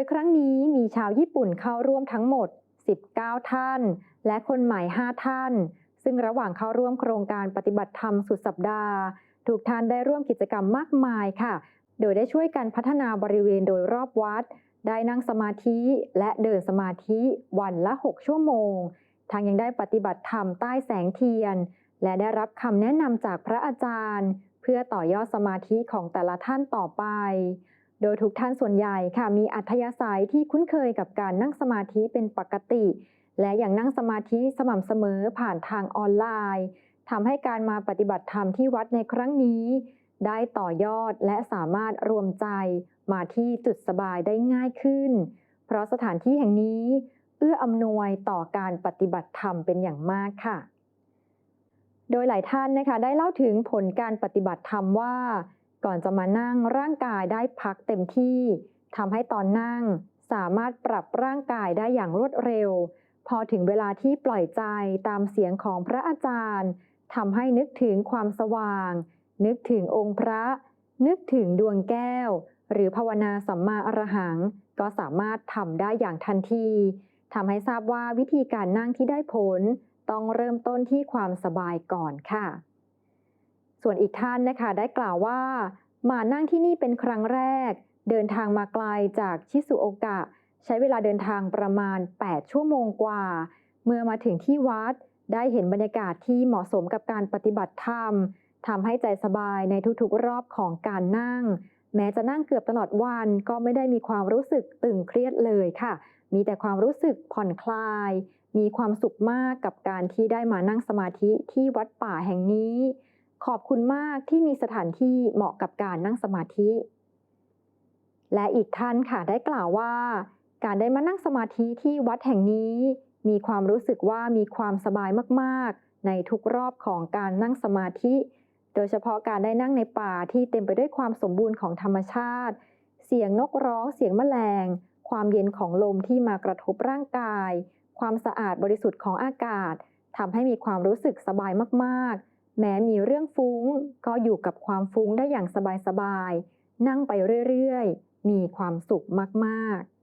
ยครั้งนี้มีชาวญี่ปุ่นเข้าร่วมทั้งหมด 19 ท่าน และคนใหม่ 5 ท่าน ซึ่งระหว่างเข้าร่วมโครงการปฏิบัติธรรมสุดสัปดาห์ทุกท่านได้ร่วมกิจกรรมมากมายค่ะ โดยได้ช่วยกันพัฒนาบริเวณโดยรอบวัด ได้นั่งสมาธิและเดินสมาธิวันละ 6 ชั่วโมง ทางยังได้ปฏิบัติธรรมใต้แสงเทียน และได้รับคำแนะนำจากพระอาจารย์ เพื่อต่อยอดสมาธิของแต่ละท่านต่อไป โดยทุกท่านส่วนใหญ่ค่ะมีอัธยาศัยที่คุ้นเคยกับการนั่งสมาธิเป็นปกติ และอย่างนั่งสมาธิสม่ำเสมอผ่านทางออนไลน์ทำให้การมาปฏิบัติธรรมที่วัดในครั้งนี้ ได้ต่อยอดและสามารถรวมใจมาที่จุดสบายได้ง่ายขึ้น เพราะสถานที่แห่งนี้ เอื้ออำนวยต่อการปฏิบัติธรรมเป็นอย่างมากค่ะ โดยหลายท่านนะคะได้เล่าถึงผลการปฏิบัติธรรมว่า ก่อนจะมานั่งร่างกายได้พักเต็มที่ทำให้ตอนนั่งสามารถปรับร่างกายได้อย่างรวดเร็ว พอถึงเวลาที่ปล่อยใจตามเสียงของพระอาจารย์ทำให้นึกถึงความสว่าง นึกถึงองค์พระ นึกถึงดวงแก้ว หรือภาวนาสัมมาอรหัง ก็สามารถทำได้อย่างทันทีทำให้ทราบว่าวิธีการนั่งที่ได้ผล ต้องเริ่มต้นที่ความสบายก่อนค่ะ ส่วนอีกท่านนะคะได้กล่าวว่า มานั่งที่นี่เป็นครั้งแรก เดินทางมาไกลจากชิซุโอกะ ใช้เวลาเดินทางประมาณ 8 ชั่วโมงกว่า เมื่อมาถึงที่วัดได้เห็นบรรยากาศที่เหมาะสมกับการปฏิบัติธรรมทำให้ใจสบายในทุกๆรอบของการนั่ง แม้จะนั่งเกือบตลอดวันก็ไม่ได้มีความรู้สึกตึงเครียดเลยค่ะ มีแต่ความรู้สึกผ่อนคลาย มีความสุขมากกับการที่ได้มานั่งสมาธิที่วัดป่าแห่งนี้ ขอบคุณมากที่มีสถานที่เหมาะกับการนั่งสมาธิ และอีกท่านค่ะได้กล่าวว่า การได้มานั่งสมาธิที่วัดแห่งนี้ มีความรู้สึกว่ามีความสบายมากๆ ในทุกรอบของการนั่งสมาธิ โดยเฉพาะการได้นั่งในป่าที่เต็มไปด้วยความสมบูรณ์ของธรรมชาติ เสียงนกร้องเสียงแมลง ความเย็นของลมที่มากระทบร่างกาย ความสะอาดบริสุทธิ์ของอากาศทำให้มีความรู้สึกสบายมากๆ แม้มีเรื่องฟุ้ง ก็อยู่กับความฟุ้งได้อย่างสบายๆ นั่งไปเรื่อยๆ มีความสุขมากๆ